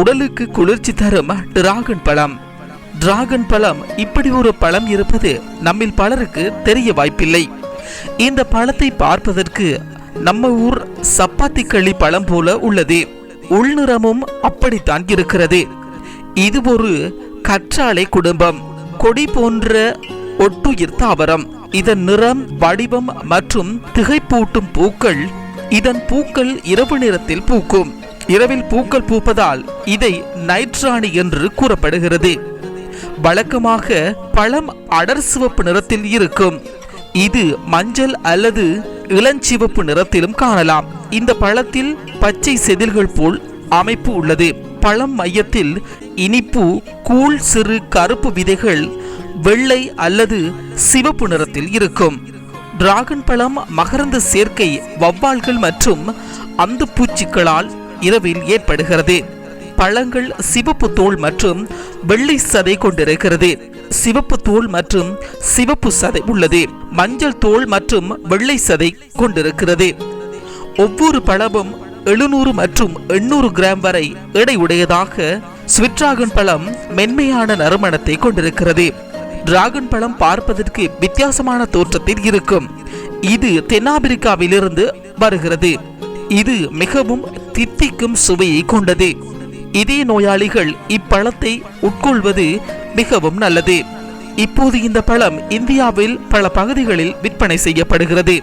உடலுக்கு குளிர்ச்சி தரும் டிராகன் பழம். டிராகன் பழம் இப்படி ஒரு பழம் இருப்பது நம்மில் பலருக்கு தெரிய வாய்ப்பில்லை. இந்த பழத்தை பார்ப்பதற்கு நம்ம ஊர் சப்பாத்தி களி பழம் போல உள்ளது. உள்நிறமும் அப்படித்தான் இருக்கிறது. இது ஒரு கற்றாழை குடும்பம். கொடி போன்ற ஒட்டுயிர் தாவரம். இதன் நிறம் வடிவம் மற்றும் திகைப்பூட்டும் பூக்கள் இதன் பூக்கள் இரவு நிறத்தில் பூக்கும். இரவில் பூக்கள் பூப்பதால் இதை நைட்ராணி என்று கூறப்படுகிறது. வழக்கமாக பழம் அடர் சிவப்பு நிறத்தில் இருக்கும். இது மஞ்சள் அல்லது இளஞ்சிவப்பு நிறத்திலும் காணலாம். இந்த பழத்தில் பச்சை செதில்கள் போல் அமைப்பு உள்ளது. பழம் மையத்தில் இனிப்பு கூழ் சிறு கருப்பு விதைகள் வெள்ளை அல்லது சிவப்பு நிறத்தில் இருக்கும். டிராகன் பழம் மகரந்த சேர்க்கை வவ்வால்கள் மற்றும் அந்த பூச்சிக்களால் இரவில் ஏற்படுகிறது. பழங்கள் சிவப்பு தோல் மற்றும் வெள்ளை சதை கொண்டிருக்கிறது. சிவப்பு தோல் மற்றும் சிவப்பு சதை உள்ளது. மஞ்சள் தோல் மற்றும் வெள்ளை சதை கொண்டிருக்கிறது. ஒவ்வொரு பழமும் எழுநூறு மற்றும் எண்ணூறு கிராம் வரை எடை உடையதாக ஸ்விட்ராகன் பழம் மென்மையான நறுமணத்தை கொண்டிருக்கிறது. டிராகன் பழம் பார்ப்பதற்கு வித்தியாசமான தோற்றத்தில் இருக்கும். இது தென்னாப்பிரிக்காவிலிருந்து வருகிறது. இது மிகவும் தித்திக்கும் சுவையை கொண்டது. இதய நோயாளிகள் இப்பழத்தை உட்கொள்வது மிகவும் நல்லது. இப்போது இந்த பழம் இந்தியாவில் பல பகுதிகளில் விற்பனை செய்யப்படுகிறது.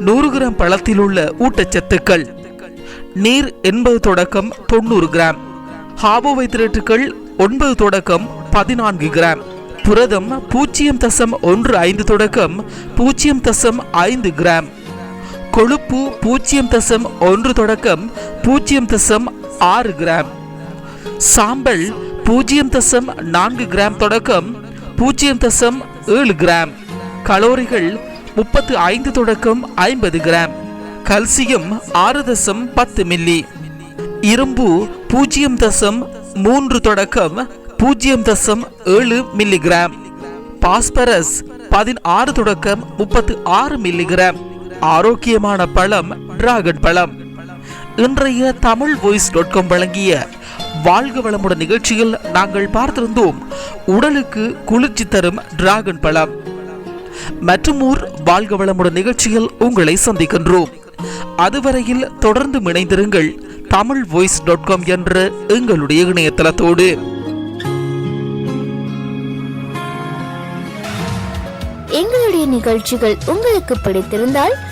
நூறு கிராம் பழத்தில் உள்ள ஊட்டச்சத்துக்கள். நீர் எண்பது தொடக்கம் தொண்ணூறு கிராம். கார்போஹைட்ரேட்டுகள் ஒன்பது தொடக்கம் பதினான்கு கிராம். புரதம் பூஜ்ஜியம் தசம் ஒன்று ஐந்து தொடக்கம் பூஜ்ஜியம் தசம் ஐந்து கிராம். கொழுப்பு பூஜ்ஜியம் தசம் ஒன்று தொடக்கம் பூஜ்ஜியம் தசம் ஆறு கிராம். சாம்பல் பூஜ்ஜியம் தசம் நான்கு கிராம் தொடக்கம் பூஜ்ஜியம் தசம் ஏழு கிராம். கலோரிகள் முப்பத்து ஐந்து தொடக்கம் ஐம்பது கிராம். கல்சியம் ஆறு தசம் பத்து மில்லி. இரும்பு பூஜ்ஜியம் தசம் மூன்று தொடக்கம் பூஜ்ஜியம் தசம் ஏழு மில்லிகிராம் பாஸ்பரஸ் பதினாறு தொடக்கம் முப்பத்து ஆறு மில்லிகிராம் ஆரோக்கியமான பழம் டிராகன் பழம். இன்றைய தமிழ் வாய்ஸ் டாட் காம் வழங்கிய வாழ்க வளமுடன் நிகழ்ச்சியில் நாங்கள் பார்த்திருந்தோம் உடலுக்கு குளிர்ச்சி தரும் டிராகன் பழம். மற்றும் ஊர் வாழ்க வளமுடன் நிகழ்ச்சியில் உங்களை சந்திக்கின்றோம். அதுவரையில் தொடர்ந்து இணைந்திருங்கள் தமிழ் வாய்ஸ் டாட் காம் என்ற எங்களுடைய இணையதளத்தோடு. எங்களுடைய நிகழ்ச்சிகள் உங்களுக்கு பிடித்திருந்தால்